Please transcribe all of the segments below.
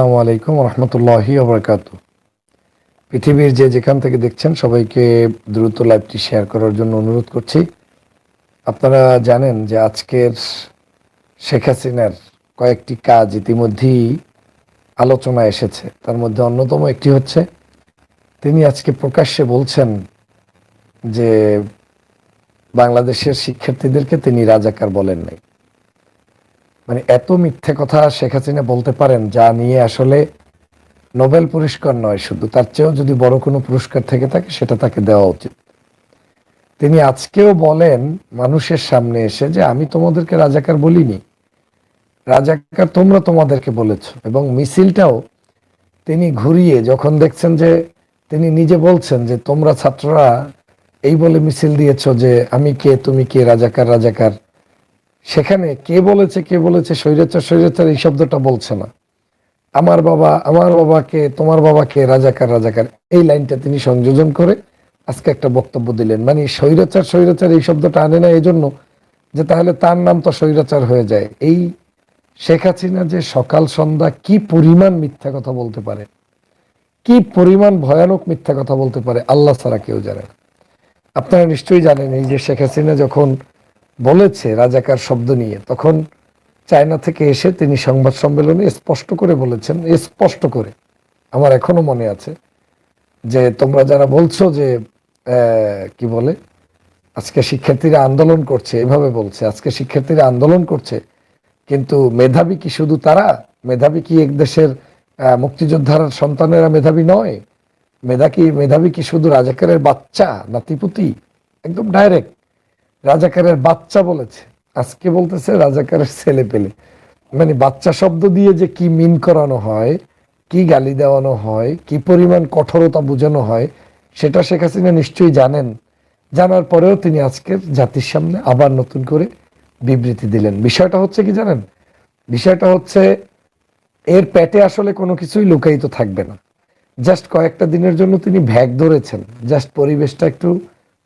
আসসালামু আলাইকুম রহমতুল্লাহি ওবরাকাত পৃথিবীর যে যেখান থেকে দেখছেন সবাইকে দ্রুত লাইভটি শেয়ার করার জন্য অনুরোধ করছি। আপনারা জানেন যে আজকের শেখ হাসিনার কয়েকটি কাজ ইতিমধ্যেই আলোচনা এসেছে। তার মধ্যে অন্যতম একটি হচ্ছে, তিনি আজকে প্রকাশ্যে বলছেন যে বাংলাদেশের শিক্ষার্থীদেরকে তিনি রাজাকার বলেন নাই। মানে এত মিথ্যে কথা শেখ হাসিনা বলতে পারেন, যা নিয়ে আসলে নোবেল পুরস্কার নয় শুধু, তার চেয়েও যদি বড় কোনো পুরস্কার থেকে থাকে, সেটা তাকে দেওয়া উচিত। তিনি আজকেও বলেন মানুষের সামনে এসে যে, আমি তোমাদেরকে রাজাকার বলিনি। রাজাকার তোমরা তোমাদেরকে বলেছ। এবং মিছিলটাও তিনি ঘুরিয়ে যখন দেখছেন যে, তিনি নিজে বলছেন যে, তোমরা ছাত্ররা এই বলে মিছিল দিয়েছ যে, আমি কে, তুমি কে, রাজাকার রাজাকার? সেখানে কে বলেছে কে বলেছে, স্বৈরাচার স্বৈরাচার এই শব্দটা বলছে না। আমার বাবা, আমার বাবাকে, তোমার বাবাকে রাজাকার রাজাকার, এই লাইনটা তিনি সংযোজন করে আজকে একটা বক্তব্য দিলেন। মানে স্বৈরাচার স্বৈরাচার এই শব্দটা আনে না এই জন্য যে তাহলে তার নাম তো স্বৈরাচার হয়ে যায়। এই শেখ হাসিনা যে সকাল সন্ধ্যা কি পরিমাণ মিথ্যা কথা বলতে পারে, কি পরিমাণ ভয়ানক মিথ্যা কথা বলতে পারে, আল্লাহ ছাড়া কেউ জানে আপনারা নিশ্চয়ই জানেন এই যে শেখ হাসিনা যখন বলেছে রাজাকার শব্দ নিয়ে। তখন চায়না থেকে এসে তিনি সংবাদ সম্মেলনে স্পষ্ট করে বলেছেন, স্পষ্ট করে, আমার এখনও মনে আছে, যে তোমরা যারা বলছো যে কি বলে, আজকে শিক্ষার্থীরা আন্দোলন করছে, এভাবে বলছে, আজকে শিক্ষার্থীরা আন্দোলন করছে, কিন্তু মেধাবী কি শুধু তারা? মেধাবী কি এক দেশের মুক্তিযোদ্ধার সন্তানেরা মেধাবী নয়? মেধা কি, মেধাবী কি শুধু রাজাকারের বাচ্চা, নাতিপুতি? একদম ডাইরেক্ট রাজাকারের বাচ্চা বলেছে। আজকে বলতেছে রাজাকারের ছেলে পেলে। মানে বাচ্চা শব্দ দিয়ে যে কি মিন করানো হয়, কি গালি দেওয়ানো হয়, কি পরিমাণ কঠোরতা বোঝানো হয়, সেটা শেখ হাসিনা নিশ্চয়ই জানেন। জানার পরেও তিনি আজকের জাতির সামনে আবার নতুন করে বিবৃতি দিলেন। বিষয়টা হচ্ছে কি জানেন? বিষয়টা হচ্ছে এর পেটে আসলে কোনো কিছুই লুকায়িত থাকবে না। জাস্ট কয়েকটা দিনের জন্য তিনি ভ্যাগ ধরেছেন। জাস্ট পরিবেশটা একটু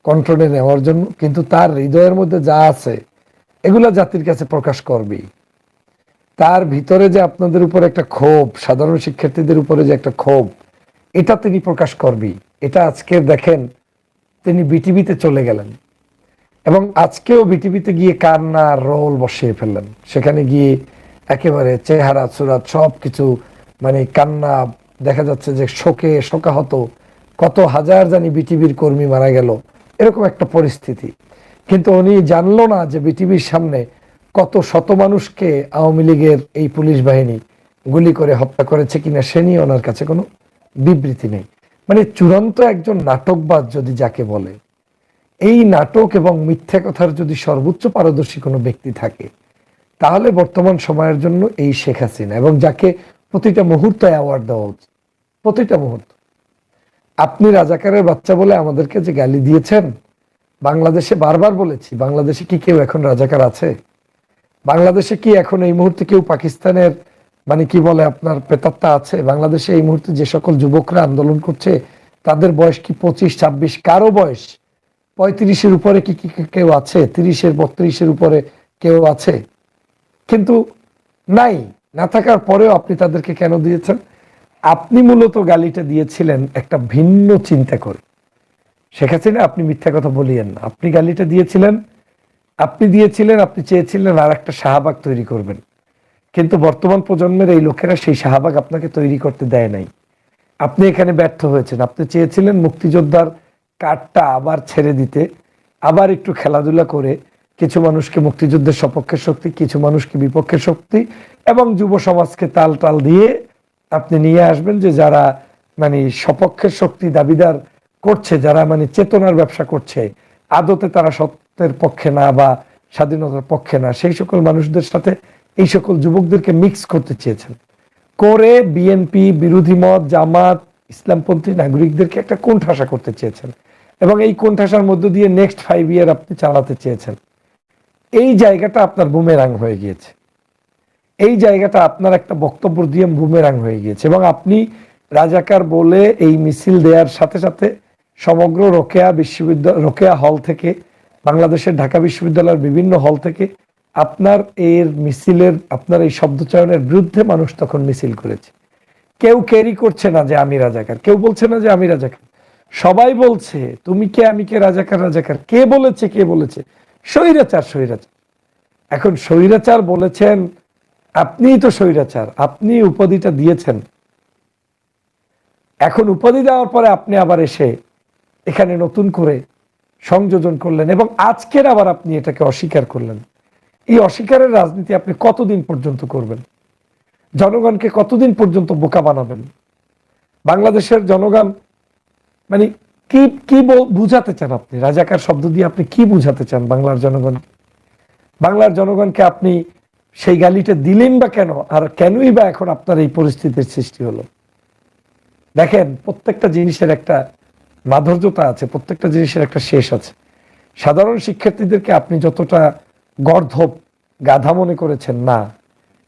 কন্ট্রোলে নেওয়ার জন্য, কিন্তু তার হৃদয়ের মধ্যে যা আছে, এগুলা জাতির কাছে প্রকাশ করবেই। তার ভিতরে যে আপনাদের উপর একটা ক্ষোভ, সাধারণ শিক্ষার্থীদের উপরে যে একটা ক্ষোভ, এটা তিনি প্রকাশ করবেই। এটা আজকে দেখেন, তিনি বিটিভিতে চলে গেলেন। এবং আজকেও বিটিভিতে গিয়ে কান্না, রোল বসিয়ে ফেললেন। সেখানে গিয়ে একেবারে চেহারা চূড়া সব কিছু মানে কান্না, দেখা যাচ্ছে যে শোকে শোকাহত, কত হাজার জানি বিটিভির কর্মী মারা গেল। এরকম একটা পরিস্থিতি। কিন্তু উনি জানলো না যে বিটিভির সামনে কত শত মানুষকে আওয়ামী লীগের এই পুলিশ বাহিনী গুলি করে হত্যা করেছে কিনা সে নিয়ে ওনার কাছে কোনো বিবৃতি নেই। মানে চূড়ান্ত একজন নাটকবাদ যদি যাকে বলে, এই নাটক এবং মিথ্যা কথার যদি সর্বোচ্চ পারদর্শী কোনো ব্যক্তি থাকে, তাহলে বর্তমান সময়ের জন্য এই শেখ হাসিনা এবং যাকে প্রতিটা মুহূর্তে অ্যাওয়ার্ড দেওয়া উচিত প্রতিটা মুহূর্ত। আপনি রাজাকারের বাচ্চা বলে আমাদেরকে যে গালি দিয়েছেন, বাংলাদেশে বারবার বলেছি, বাংলাদেশে কি কেউ এখন রাজাকার আছে? বাংলাদেশে কি এখন এই মুহূর্তে কেউ পাকিস্তানের মানে কি বলে আপনার প্রেতাত্মা আছে? বাংলাদেশে এই মুহূর্তে যে সকল যুবকরা আন্দোলন করছে, তাদের বয়স কি পঁচিশ, ছাব্বিশ? কারও বয়স? পঁয়ত্রিশের উপরে কি কি কেউ আছে? তিরিশের, বত্রিশের উপরে কেউ আছে? কিন্তু নাই, না থাকার পরেও আপনি তাদেরকে কেন দিয়েছেন? আপনি মূলত গালিটা দিয়েছিলেন একটা ভিন্ন চিন্তা করে। শেখ আপনি মিথ্যা কথা বলিয়েন না। আপনি গালিটা দিয়েছিলেন, আপনি দিয়েছিলেন, আপনি চেয়েছিলেন আর একটা শাহবাগ তৈরি করবেন। কিন্তু বর্তমান প্রজন্মের এই লোকেরা সেই শাহবাগ আপনাকে তৈরি করতে দেয় নাই। আপনি এখানে ব্যর্থ হয়েছেন। আপনি চেয়েছিলেন মুক্তিযোদ্ধার কার্ডটা আবার ছেড়ে দিতে, আবার একটু খেলাধুলা করে কিছু মানুষকে মুক্তিযুদ্ধের সপক্ষের শক্তি, কিছু মানুষকে বিপক্ষের শক্তি এবং যুব সমাজকে তাল টাল দিয়ে আপনি নিয়ে আসবেন যে যারা মানে সপক্ষের শক্তি দাবিদার করছে, যারা মানে চেতনার ব্যবসা করছে, আদতে তারা সত্যের পক্ষে না বা স্বাধীনতার পক্ষে না, সেই সকল মানুষদের সাথে এই সকল যুবকদেরকে মিক্স করতে চেয়েছেন। করে বিএনপি, বিরোধী মত, জামাত, ইসলামপন্থী নাগরিকদেরকে একটা কোণঠাসা করতে চেয়েছেন এবং এই কোণঠাসার মধ্য দিয়ে নেক্সট ফাইভ ইয়ার আপনি চালাতে চেয়েছেন। এই জায়গাটা আপনার বুমেরাং হয়ে গিয়েছে। এই জায়গাটা আপনার একটা বক্তব্য দিয়ে বুমেরাং হয়ে গিয়েছে এবং আপনি রাজাকার বলে এই মিছিল দেওয়ার সাথে সাথে সমগ্র রোকেয়া বিশ্ববিদ্যালয়, রোকেয়া হল থেকে, বাংলাদেশের ঢাকা বিশ্ববিদ্যালয়ের বিভিন্ন হল থেকে আপনার এর মিছিলের, আপনার এই শব্দচয়নের বিরুদ্ধে মানুষ তখন মিছিল করেছে। কেউ ক্যারি করছে না যে আমি রাজাকার, কেউ বলছে না যে আমি রাজাকার। সবাই বলছে, তুমি কে, আমি কে, রাজাকার রাজাকার? কে বলেছে কে বলেছে? স্বৈরাচার স্বৈরাচার। এখন স্বৈরাচার বলেছেন আপনিই তো স্বৈরাচার আপনি উপাধিটা দিয়েছেন। এখন উপাধি দেওয়ার পরে আপনি আবার এসে এখানে নতুন করে সংযোজন করলেন এবং আজকের আবার আপনি এটাকে অস্বীকার করলেন। এই অস্বীকারের রাজনীতি আপনি কতদিন পর্যন্ত করবেন? জনগণকে কতদিন পর্যন্ত বোকা বানাবেন? বাংলাদেশের জনগণ মানে কি কি বুঝাতে চান আপনি? রাজাকার শব্দ দিয়ে আপনি কি বুঝাতে চান বাংলার জনগণ বাংলার জনগণকে আপনি সেই গালিটা দিলেন বা কেন? আর কেনই বা এখন আপনার এই পরিস্থিতির সৃষ্টি হলো? দেখেন, প্রত্যেকটা জিনিসের একটা মাধুর্যতা আছে, প্রত্যেকটা জিনিসের একটা শেষ আছে। সাধারণ শিক্ষার্থীদেরকে আপনি যতটা গর্ধব গাধা মনে করেছেন, না,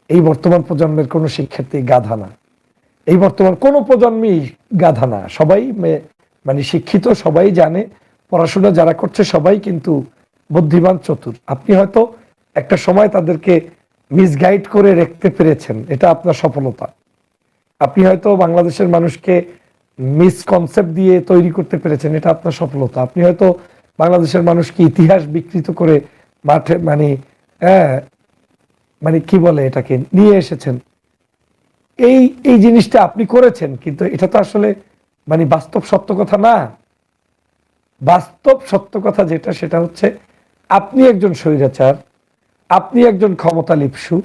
এই বর্তমান প্রজন্মের কোনো শিক্ষার্থী গাধা না। এই বর্তমান কোনো প্রজন্মই গাধা না। সবাই মানে শিক্ষিত, সবাই জানে, পড়াশোনা যারা করছে সবাই কিন্তু বুদ্ধিমান, চতুর। আপনি হয়তো একটা সময় তাদেরকে মিসগাইড করে রাখতে পেরেছেন, এটা আপনার সফলতা। আপনি হয়তো বাংলাদেশের মানুষকে মিসকনসেপ্ট দিয়ে তৈরি করতে পেরেছেন, এটা আপনার সফলতা। আপনি হয়তো বাংলাদেশের মানুষকে ইতিহাস বিকৃত করে মাঠে মানে হ্যাঁ মানে কি বলে এটাকে, নিয়ে এসেছেন। এই এই জিনিসটা আপনি করেছেন, কিন্তু এটা তো আসলে মানে বাস্তব সত্য কথা না। বাস্তব সত্য কথা যেটা, সেটা হচ্ছে আপনি একজন স্বৈরাচার আপনি একজন ক্ষমতা লিপসু,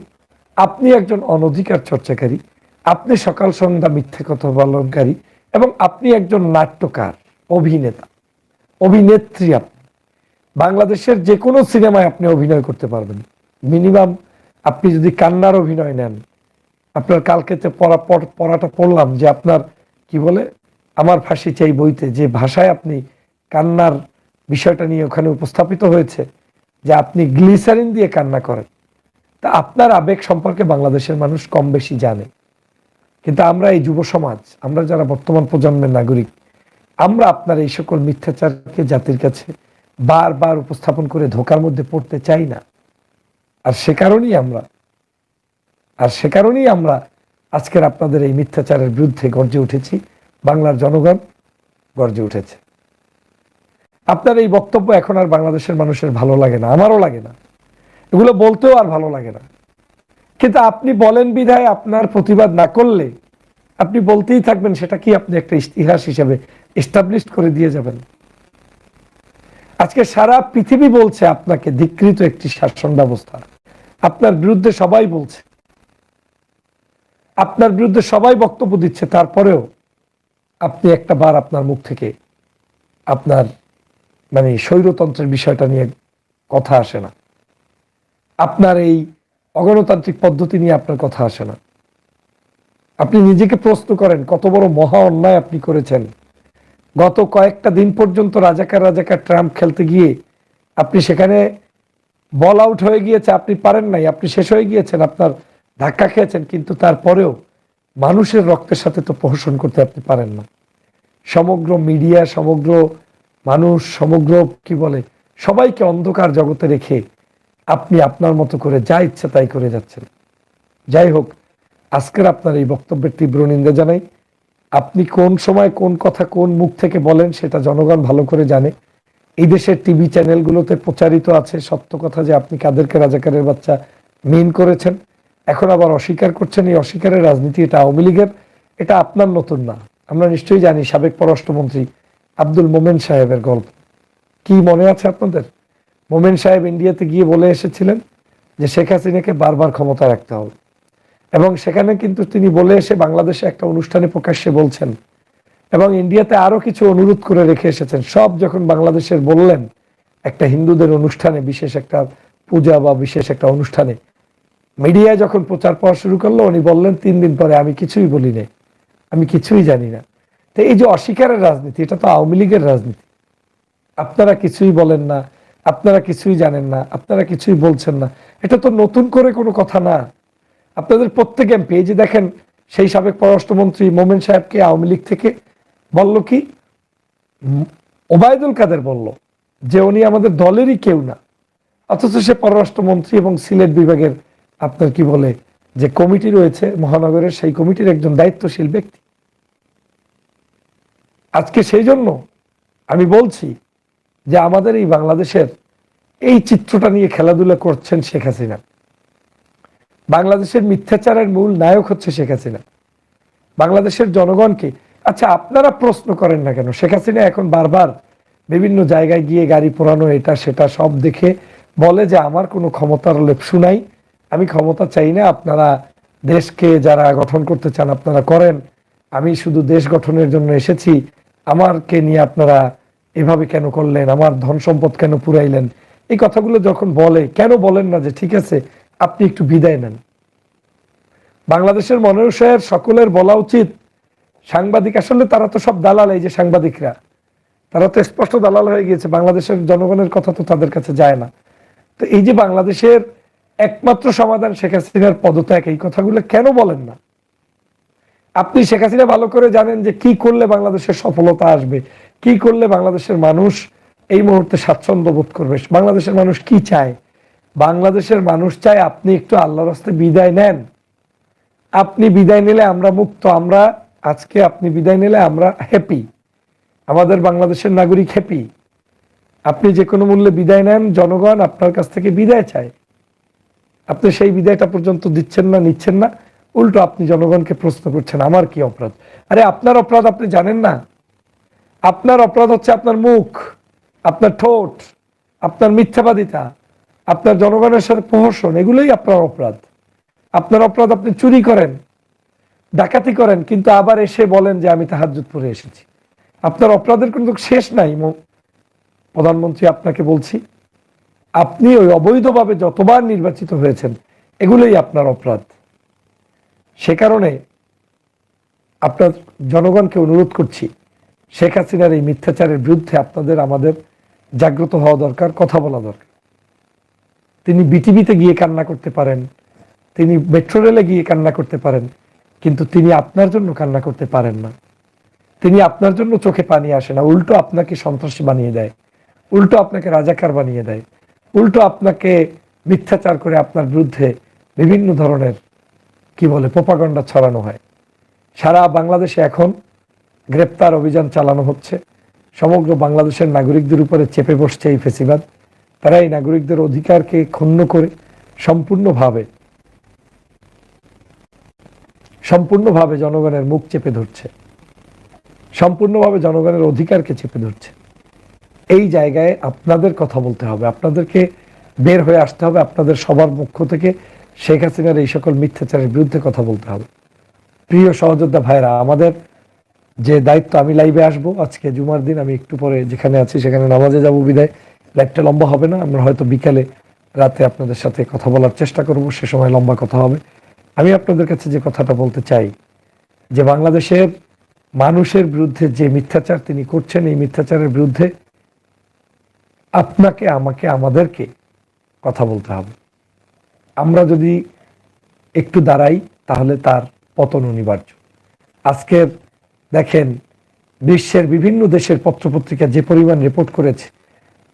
আপনি একজন অনধিকার চর্চাকারী, আপনি সকাল সন্ধ্যা মিথ্যে কথা বলনকারী এবং আপনি একজন নাট্যকার, অভিনেতা, অভিনেত্রী আপনি। বাংলাদেশের যে কোনো সিনেমায় আপনি অভিনয় করতে পারবেন। মিনিমাম আপনি যদি কান্নার অভিনয় নেন, আপনার কালকেতে পড়- পড়াটা পড়লাম যে আপনার, কি বলে, আমার ফাঁসি চাই বইতে যে ভাষায় আপনি কান্নার বিষয়টা নিয়ে ওখানে উপস্থাপিত হয়েছে যে আপনি গ্লিসারিন দিয়ে কান্না করেন। তা আপনার আবেগ সম্পর্কে বাংলাদেশের মানুষ কম বেশি জানে। কিন্তু আমরা এই যুব সমাজ, আমরা যারা বর্তমান প্রজন্মের নাগরিক, আমরা আপনার এই সকল মিথ্যাচারকে জাতির কাছে বারবার উপস্থাপন করে ধোকার মধ্যে পড়তে চাই না। আর সে কারণেই আমরা, আর সে কারণেই আমরা আজকের আপনাদের এই মিথ্যাচারের বিরুদ্ধে গর্জে উঠেছি। বাংলার জনগণ গর্জে উঠেছে। আপনার এই বক্তব্য এখন আর বাংলাদেশের মানুষের ভালো লাগে না, আমারও লাগে না। এগুলো বলতেও আর ভালো লাগে না। কিন্তু আপনি বলেন বিধায় আপনার প্রতিবাদ না করলে আপনি বলতেই থাকবেন, সেটা কি আপনি একটা ইতিহাস হিসেবে এস্টাবলিশ করে দিয়ে যাবেন? আজকে সারা পৃথিবী বলছে আপনাকে ধিকৃত একটি শাসন ব্যবস্থা। আপনার বিরুদ্ধে সবাই বলছে। আপনার বিরুদ্ধে সবাই বক্তব্য দিচ্ছে, তারপরেও আপনি একটা বার আপনার মুখ থেকে আপনার মানে স্বৈরতন্ত্রের বিষয়টা নিয়ে কথা আসে না। আপনার এই অগণতান্ত্রিক পদ্ধতি নিয়ে আপনার কথা আসে না। আপনি নিজেকে প্রশ্ন করেন, কত বড় মহা অন্যায় আপনি করেছেন। গত কয়েকটা দিন পর্যন্ত রাজাকার রাজাকার ট্রাম্প খেলতে গিয়ে আপনি সেখানে বল আউট হয়ে গিয়েছে, আপনি পারেন নাই, আপনি শেষ হয়ে গিয়েছেন, আপনার ধাক্কা খেয়েছেন, কিন্তু তারপরেও মানুষের রক্তের সাথে তো প্রহসন করতে আপনি পারেন না। সমগ্র মিডিয়া, সমগ্র মানুষ, সমগ্র, কি বলে, সবাইকে অন্ধকার জগতে রেখে আপনি আপনার মতো করে যা ইচ্ছে তাই করে যাচ্ছেন। যাই হোক, আজকের আপনার এই বক্তব্যের তীব্র নিন্দা জানাই। আপনি কোন সময় কোন কথা কোন মুখ থেকে বলেন সেটা জনগণ ভালো করে জানে। এই দেশের টিভি চ্যানেলগুলোতে প্রচারিত আছে সত্য কথা যে আপনি কাদেরকে রাজাকারের বাচ্চা মিন করেছেন। এখন আবার অস্বীকার করছেন, এই অস্বীকারের রাজনীতি এটা আওয়ামী লীগের, এটা আপনার নতুন না। আমরা নিশ্চয়ই জানি সাবেক পররাষ্ট্রমন্ত্রী আব্দুল মোমেন সাহেবের গল্প। কি মনে আছে আপনাদের? মোমেন সাহেব ইন্ডিয়াতে গিয়ে বলে এসেছিলেন যে শেখ হাসিনাকে বারবার ক্ষমতা রাখতে হবে। এবং সেখানে কিন্তু তিনি বলে এসে বাংলাদেশে একটা অনুষ্ঠানে প্রকাশ্যে বলছেন এবং ইন্ডিয়াতে আরও কিছু অনুরোধ করে রেখে এসেছেন। সব যখন বাংলাদেশের বললেন, একটা হিন্দুদের অনুষ্ঠানে, বিশেষ একটা পূজা বা বিশেষ একটা অনুষ্ঠানে, মিডিয়ায় যখন প্রচার পাওয়া শুরু করল, উনি বললেন, তিন দিন পরে আমি কিছুই বলি নাই আমি কিছুই জানি না। তো এই যে অস্বীকারের রাজনীতি, এটা তো আওয়ামী লীগের রাজনীতি। আপনারা কিছুই বলেন না, আপনারা কিছুই জানেন না, আপনারা কিছুই বলছেন না। এটা তো নতুন করে কোনো কথা না। আপনাদের প্রত্যেক এমপি এই যে দেখেন, সেই সাবেক পররাষ্ট্রমন্ত্রী মোমেন সাহেবকে আওয়ামী লীগ থেকে বলল কি? ওবায়দুল কাদের বলল যে উনি আমাদের দলেরই কেউ না। অথচ সে পররাষ্ট্রমন্ত্রী এবং সিলেট বিভাগের, আপনার কি বলে, যে কমিটি রয়েছে, মহানগরের সেই কমিটির একজন দায়িত্বশীল ব্যক্তি। আজকে সেই জন্য আমি বলছি যে আমাদের এই বাংলাদেশের এই চিত্রটা নিয়ে খেলাধুলা করছেন শেখ হাসিনা। বাংলাদেশের মিথ্যাচারের মূল নায়ক হচ্ছে শেখ হাসিনা। বাংলাদেশের জনগণকে আচ্ছা আপনারা প্রশ্ন করেন না কেন? শেখ হাসিনা এখন বারবার বিভিন্ন জায়গায় গিয়ে গাড়ি পোড়ানো, এটা, সেটা সব দেখে বলে যে আমার কোনো ক্ষমতার লেপসু নাই, আমি ক্ষমতা চাই না, আপনারা দেশকে যারা গঠন করতে চান আপনারা করেন। আমি শুধু দেশ গঠনের জন্য এসেছি আমারকে নিয়ে আপনারা এভাবে কেন করলেন? আমার ধন সম্পদ কেন পুরাইলেন? এই কথাগুলো যখন বলে, কেন বলেন না যে ঠিক আছে, আপনি একটু বিদায় নেন। বাংলাদেশের মানুষের সকলের বলা উচিত, সাংবাদিক, আসলে তারা তো সব দালাল এই যে সাংবাদিকরা। তারা তো স্পষ্ট দালাল হয়ে গিয়েছে, বাংলাদেশের জনগণের কথা তো তাদের কাছে যায় না। তো এই যে বাংলাদেশের একমাত্র সমাধান শেখ হাসিনার পদত্যাগ, এই কথাগুলো কেন বলেন না? আপনি শেখ হাসিনা ভালো করে জানেন যে কি করলে বাংলাদেশের সফলতা আসবে, কি করলে বাংলাদেশের মানুষ এই মুহূর্তে স্বাচ্ছন্দ্য বোধ করবে, বাংলাদেশের মানুষ কি চায়? বাংলাদেশের মানুষ চায় আপনি একটু আল্লাহর রাস্তায় বিদায় নেন। আপনি বিদায় নিলে আমরা মুক্ত, আমরা আজকে আপনি বিদায় নিলে আমরা হ্যাপি আমাদের বাংলাদেশের নাগরিক হ্যাপি আপনি যে কোনো মূল্যে বিদায় নেন, জনগণ আপনার কাছ থেকে বিদায় চায়। আপনি সেই বিদায়টা পর্যন্ত দিচ্ছেন না, নিচ্ছেন না। উল্টো আপনি জনগণকে প্রশ্ন করছেন, আমার কি অপরাধ? আরে আপনার অপরাধ আপনি জানেন না। আপনার অপরাধ হচ্ছে আপনার মুখ, আপনার ঠোঁট, আপনার মিথ্যাবাদিতা, আপনার জনগণের সাথে প্রহসন, এগুলোই আপনার অপরাধ। আপনার অপরাধ আপনি চুরি করেন, ডাকাতি করেন, কিন্তু আবার এসে বলেন যে আমি তাহাজুদ পরে এসেছি। আপনার অপরাধের কিন্তু শেষ নাই প্রধানমন্ত্রী আপনাকে বলছি, আপনি ওই অবৈধভাবে যতবার নির্বাচিত হয়েছেন, এগুলোই আপনার অপরাধ। সে কারণে আপনার জনগণকে অনুরোধ করছি, শেখ হাসিনার এই মিথ্যাচারের বিরুদ্ধে আপনাদের, আমাদের জাগ্রত হওয়া দরকার, কথা বলা দরকার। তিনি বিটিভিতে গিয়ে কান্না করতে পারেন, তিনি মেট্রো রেলে গিয়ে কান্না করতে পারেন, কিন্তু তিনি আপনার জন্য কান্না করতে পারেন না। তিনি আপনার জন্য চোখে পানি আসে না, উল্টো আপনাকে সন্ত্রাসী বানিয়ে দেয়, উল্টো আপনাকে রাজাকার বানিয়ে দেয়, উল্টো আপনাকে মিথ্যাচার করে আপনার বিরুদ্ধে বিভিন্ন ধরনের কি বলে, প্রপাগন্ডা ছড়ানো হয়। সারা বাংলাদেশে এখন গ্রেপ্তার অভিযান চালানো হচ্ছে। সমগ্র বাংলাদেশের নাগরিকদের উপরে চেপে বসছে এই ফেসিবাদ। তারা এই নাগরিকদের অধিকারকে ক্ষুণ্ণ করে সম্পূর্ণভাবে সম্পূর্ণভাবে জনগণের মুখ চেপে ধরছে। সম্পূর্ণভাবে জনগণের অধিকারকে চেপে ধরছে। এই জায়গায় আপনাদের কথা বলতে হবে। আপনাদেরকে বের হয়ে আসতে হবে। আপনাদের সবার পক্ষ থেকে শেখ হাসিনার এই সকল মিথ্যাচারের বিরুদ্ধে কথা বলতে হবে। প্রিয় সহযোদ্ধা ভাইরা আমাদের যে দায়িত্ব, আমি লাইভে আসব। আজকে জুমার দিন, আমি একটু পরে যেখানে আছি, সেখানে নামাজে যাব। বিদায় লাইভটা লম্বা হবে না। আমরা হয়তো বিকালে, রাতে আপনাদের সাথে কথা বলার চেষ্টা করব। সে সময় লম্বা কথা হবে। আমি আপনাদের কাছে যে কথাটা বলতে চাই, যে বাংলাদেশের মানুষের বিরুদ্ধে যে মিথ্যাচার তিনি করছেন, এই মিথ্যাচারের বিরুদ্ধে আপনাকে, আমাকে, আমাদেরকে কথা বলতে হবে। আমরা যদি একটু দাঁড়াই, তাহলে তার পতন অনিবার্য। আজকের দেখেন, বিশ্বের বিভিন্ন দেশের পত্রপত্রিকা যে পরিমাণ রিপোর্ট করেছে,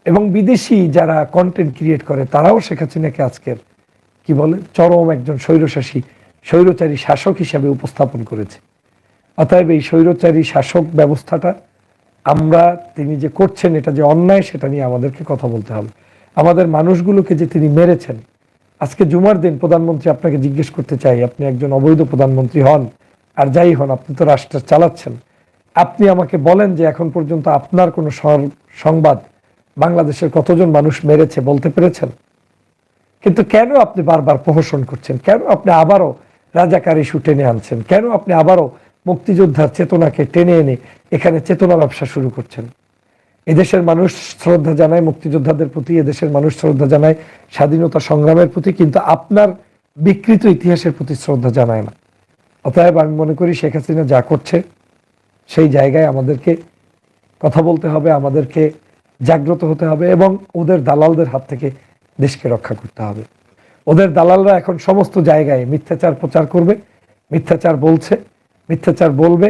এবং বিদেশি যারা কন্টেন্ট ক্রিয়েট করে, তারাও শেখ হাসিনাকে আজকের, কি বলে, চরম একজন স্বৈরশাসী, স্বৈরচারী শাসক হিসাবে উপস্থাপন করেছে। অতএব এই স্বৈরচারী শাসক ব্যবস্থাটা আমরা, তিনি যে করছেন, এটা যে অন্যায়, সেটা নিয়ে আমাদেরকে কথা বলতে হবে। আমাদের মানুষগুলোকে যে তিনি মেরেছেন আজকে জুমার দিন প্রধানমন্ত্রী আপনাকে জিজ্ঞেস করতে চাই, আপনি একজন অবৈধ প্রধানমন্ত্রী হন, আর যাই হন, আপনি তো রাষ্ট্র চালাচ্ছেন। আপনি আমাকে বলেন যে এখন পর্যন্ত আপনার কোনো সংবাদ বাংলাদেশের কতজন মানুষ মেরেছে বলতে পেরেছেন? কিন্তু কেন আপনি বারবার প্রহসন করছেন? কেন আপনি আবারও রাজাকার ইস্যু টেনে আনছেন? কেন আপনি আবারও মুক্তিযোদ্ধার চেতনাকে টেনে এনে এখানে চেতনা ব্যবসা শুরু করছেন? এদেশের মানুষ শ্রদ্ধা জানায়, মুক্তিযোদ্ধাদের প্রতি এদেশের মানুষ শ্রদ্ধা জানায়, স্বাধীনতা সংগ্রামের প্রতি, কিন্তু আপনার বিকৃত ইতিহাসের প্রতি শ্রদ্ধা জানায় না। অতএব আমি মনে করি শেখ হাসিনা যা করছে, সেই জায়গায় আমাদেরকে কথা বলতে হবে, আমাদেরকে জাগ্রত হতে হবে এবং ওদের দালালদের হাত থেকে দেশকে রক্ষা করতে হবে। ওদের দালালরা এখন সমস্ত জায়গায় মিথ্যাচার প্রচার করবে, মিথ্যাচার বলছে, মিথ্যাচার বলবে,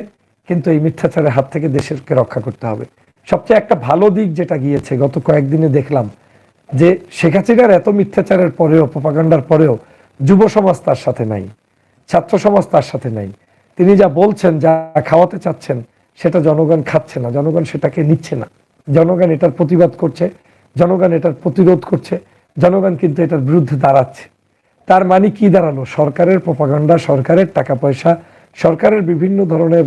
কিন্তু এই মিথ্যাচারের হাত থেকে দেশেরকে রক্ষা করতে হবে। সবচেয়ে একটা ভালো দিক যেটা গিয়েছে, গত কয়েকদিনে দেখলাম যে শেখ হাসিনার এত মিথ্যাচারের পরেও, প্রপাগান্ডার পরেও যুব সমাজ তার সাথে নাই, ছাত্র সমাজ তার সাথে নাই। তিনি যা বলছেন, যা খাওয়াতে চাচ্ছেন, সেটা জনগণ খাচ্ছে না, জনগণ সেটাকে নিচ্ছে না। জনগণ এটার প্রতিবাদ করছে, জনগণ এটার প্রতিরোধ করছে, জনগণ কিন্তু এটার বিরুদ্ধে দাঁড়াচ্ছে। তার মানে কি দাঁড়াল? সরকারের প্রপাগান্ডা, সরকারের টাকা পয়সা, সরকারের বিভিন্ন ধরনের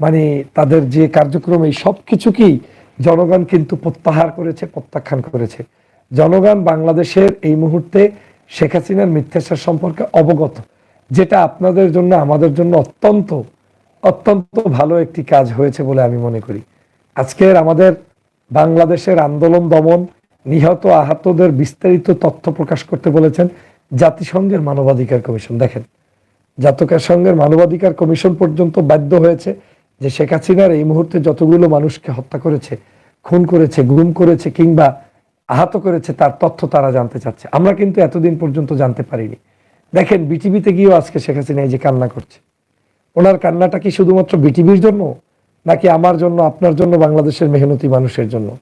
মানে তাদের যে কার্যক্রম, এই সব কিছুকেই জনগণ কিন্তু প্রত্যাহার করেছে, প্রত্যাখ্যান করেছে। জনগণ বাংলাদেশের এই মুহূর্তে শেখ হাসিনার মিথ্যাচার সম্পর্কে অবগত, যেটা আপনাদের জন্য, আমাদের জন্য অত্যন্ত অত্যন্ত ভালো একটি কাজ হয়েছে বলে আমি মনে করি। আজকের আমাদের বাংলাদেশের আন্দোলন দমন, নিহত আহতদের বিস্তারিত তথ্য প্রকাশ করতে বলেছেন জাতিসংঘের মানবাধিকার কমিশন। দেখেন, জাতিসংঘের মানবাধিকার কমিশন পর্যন্ত বাধ্য হয়েছে যে শেখ হাসিনার এই মুহূর্তে যতগুলো মানুষকে হত্যা করেছে খুন করেছে, গুম করেছে কিংবা আহত করেছে, তার তথ্য তারা জানতে চাচ্ছে। আমরা কিন্তু এতদিন পর্যন্ত জানতে পারিনি। দেখেন, বিটিভিতে গিয়েও আজকে শেখ হাসিনা এই যে কান্না করছে। ওনার কান্নাটা কি শুধুমাত্র বিটিভির জন্য, নাকি আমার জন্য, আপনার জন্য, বাংলাদেশের মেহনতি মানুষের জন্য?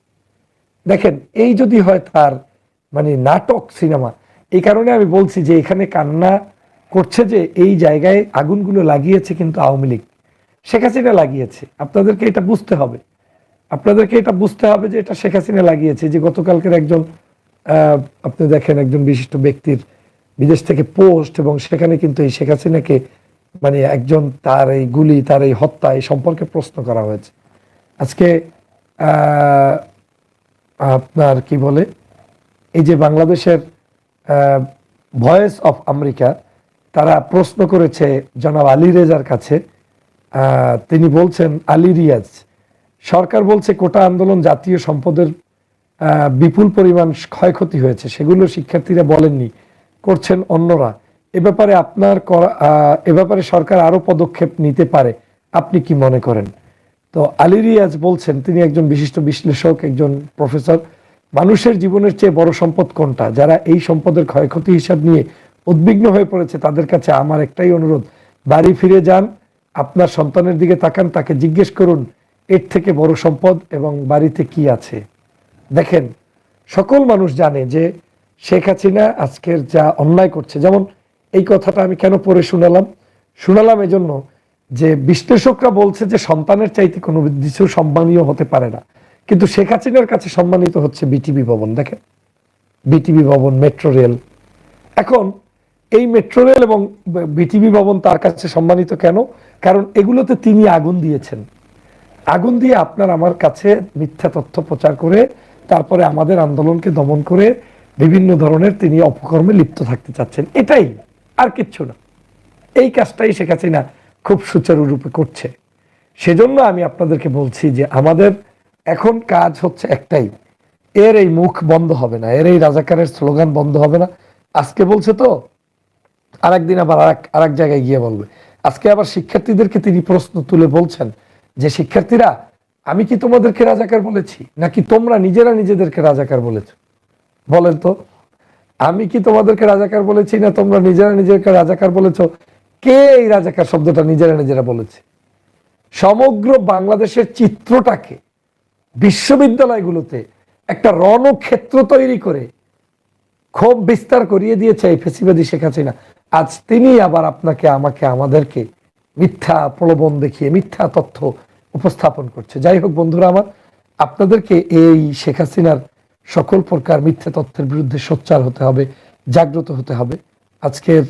দেখেন, এই যদি হয় তার মানে নাটক, সিনেমা, এই কারণে আমি বলছি যে এখানে কান্না করছে যে এই জায়গায় আগুনগুলো লাগিয়েছে কিন্তু আওয়ামী লীগ। শেখ হাসিনা লাগিয়েছে। আপনাদেরকে এটা বুঝতে হবে। আপনাদেরকে এটা বুঝতে হবে যে এটা শেখ হাসিনা লাগিয়েছে, যে গতকালকের একজন আপনি দেখেন একজন বিশিষ্ট ব্যক্তির বিদেশ থেকে পোস্ট এবং সেখানে কিন্তু এই শেখ হাসিনাকে মানে একজন তার এই গুলি, তার এই হত্যা এই সম্পর্কে প্রশ্ন করা হয়েছে। আজকে আপনার কি বলে, এই যে বাংলাদেশের ভয়েস অফ আমেরিকা তারা প্রশ্ন করেছে জনাব আলী রেজার কাছে তিনি বলছেন, আলী রিয়াজ সরকার বলছে কোটা আন্দোলন জাতীয় সম্পদের বিপুল পরিমাণ ক্ষয়ক্ষতি হয়েছে। সেগুলো শিক্ষার্থীরা বলেননি, করছেন অন্যরা। এ ব্যাপারে আপনার এ ব্যাপারে সরকার আরও পদক্ষেপ নিতে পারে, আপনি কি মনে করেন? তো আলী রিয়াজ বলছেন, তিনি একজন বিশিষ্ট বিশ্লেষক, একজন প্রফেসর, মানুষের জীবনের চেয়ে বড় সম্পদ কোনটা? যারা এই সম্পদের ক্ষয়ক্ষতি হিসাব নিয়ে উদ্বিগ্ন হয়ে পড়েছে, তাদের কাছে আমার একটাই অনুরোধ, বাড়ি ফিরে যান, আপনার সন্তানের দিকে তাকান, তাকে জিজ্ঞেস করুন এর থেকে বড় সম্পদ এবং বাড়িতে কি আছে? দেখেন, সকল মানুষ জানে যে শেখ হাসিনা আজকের যা অন্যায় করছে, যেমন এই কথাটা আমি কেন পড়ে শুনালাম? শুনালাম এজন্য যে বিশ্লেষকরা বলছে যে সন্তানের চাইতে কোনো কিছু সম্মানীয় হতে পারে না। কিন্তু শেখ হাসিনার কাছে সম্মানিত হচ্ছে বিটিভি ভবন, দেখেন। বিটিভি ভবন, মেট্রো রেল। এখন এই মেট্রো রেল এবং বিটিভি ভবন তার কাছে সম্মানিত কেন? কারণ এগুলোতে তিনি আগুন দিয়েছেন। আগুন দিয়ে আপনার আমার কাছে মিথ্যা তথ্য প্রচার করে, তারপরে আমাদের আন্দোলনকে দমন করে বিভিন্ন ধরনের তিনি অপকর্মে লিপ্ত থাকতে চাচ্ছেন। এটাই আর কিচ্ছু না। এই কাজটাই শেখ হাসিনা খুব সুচারুরূপে করছে। সেজন্য আমি আপনাদেরকে বলছি যে আমাদের এখন কাজ হচ্ছে একটাই। এর এই মুখ বন্ধ হবে না, এর এই রাজাকারের স্লোগান বন্ধ হবে না। আজকে বলছে তো, আরেকদিন আবার আরেক আরেক জায়গায় গিয়ে বলবে। আজকে আবার শিক্ষার্থীদেরকে তিনি প্রশ্ন তুলে বলছেন যে শিক্ষার্থীরা, আমি কি তোমাদেরকে রাজাকার বলেছি? নাকি তোমরা নিজেরা নিজেদেরকে রাজাকার বলেছ? বলেন তো। আমি কি তোমাদেরকে রাজাকার বলেছি, না তোমরা নিজেরা নিজেকে রাজাকার বলেছ? কে এই রাজাকার শব্দটা নিজেরা নিজেরা বলেছে? সমগ্র বাংলাদেশের চিত্রটাকে, বিশ্ববিদ্যালয়গুলোতে একটা রণক্ষেত্র তৈরি করে ক্ষোভ বিস্তার করিয়ে দিয়েছে এই ফেসিবাদী শেখ হাসিনা। আজ তিনি আবার আপনাকে, আমাকে, আমাদেরকে মিথ্যা প্রলোভন দেখিয়ে, মিথ্যা তথ্য উপস্থাপন করছে। যাই হোক বন্ধুরা আমার, আপনাদেরকে এই শেখ হাসিনার সকল প্রকার মিথ্যা তথ্যের বিরুদ্ধে সোচ্চার হতে হবে, জাগ্রত হতে হবে। আজকের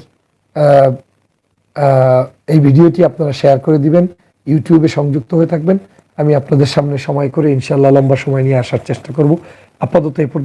এই ভিডিওটি আপনারা শেয়ার করে দিবেন, ইউটিউবে সংযুক্ত হয়ে থাকবেন। আমি আপনাদের সামনে সময় করে ইনশাল্লাহ লম্বা সময় নিয়ে আসার চেষ্টা করব। আপাতত এই পর্যন্ত